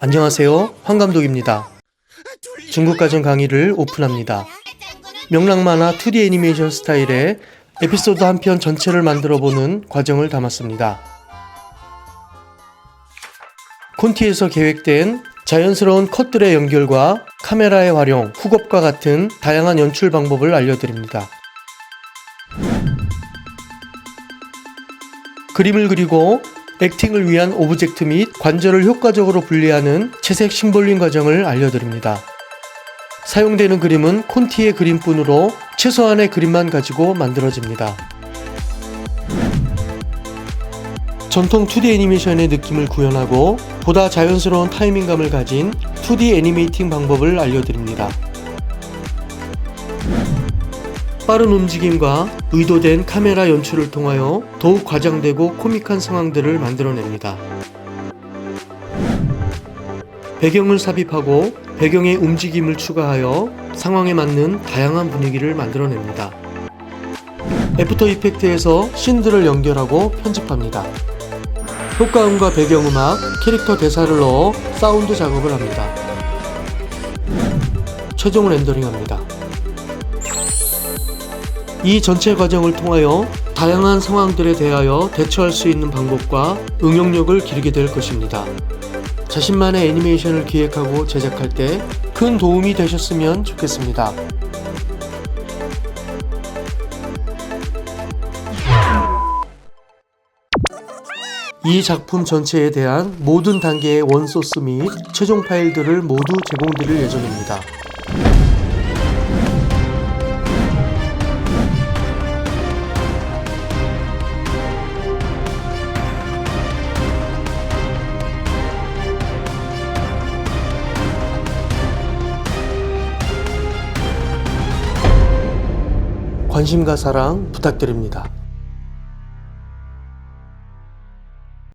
안녕하세요. 황 감독입니다. 중국 가정 강의를 오픈합니다. 명랑 만화 2D 애니메이션 스타일의 에피소드 한 편 전체를 만들어 보는 과정을 담았습니다. 콘티에서 계획된 자연스러운 컷들의 연결과 카메라의 활용, 훅업과 같은 다양한 연출 방법을 알려드립니다. 그림을 그리고 액팅을 위한 오브젝트 및 관절을 효과적으로 분리하는 채색 심볼링 과정을 알려드립니다. 사용되는 그림은 콘티의 그림뿐으로 최소한의 그림만 가지고 만들어집니다. 전통 2D 애니메이션의 느낌을 구현하고 보다 자연스러운 타이밍감을 가진 2D 애니메이팅 방법을 알려드립니다. 빠른 움직임과 의도된 카메라 연출을 통하여 더욱 과장되고 코믹한 상황들을 만들어냅니다. 배경을 삽입하고 배경의 움직임을 추가하여 상황에 맞는 다양한 분위기를 만들어냅니다. 애프터 이펙트에서 씬들을 연결하고 편집합니다. 효과음과 배경음악, 캐릭터 대사를 넣어 사운드 작업을 합니다. 최종 렌더링합니다. 이 전체 과정을 통하여 다양한 상황들에 대하여 대처할 수 있는 방법과 응용력을 기르게 될 것입니다. 자신만의 애니메이션을 기획하고 제작할 때 큰 도움이 되셨으면 좋겠습니다. 이 작품 전체에 대한 모든 단계의 원소스 및 최종 파일들을 모두 제공드릴 예정입니다. 관심과 사랑 부탁드립니다.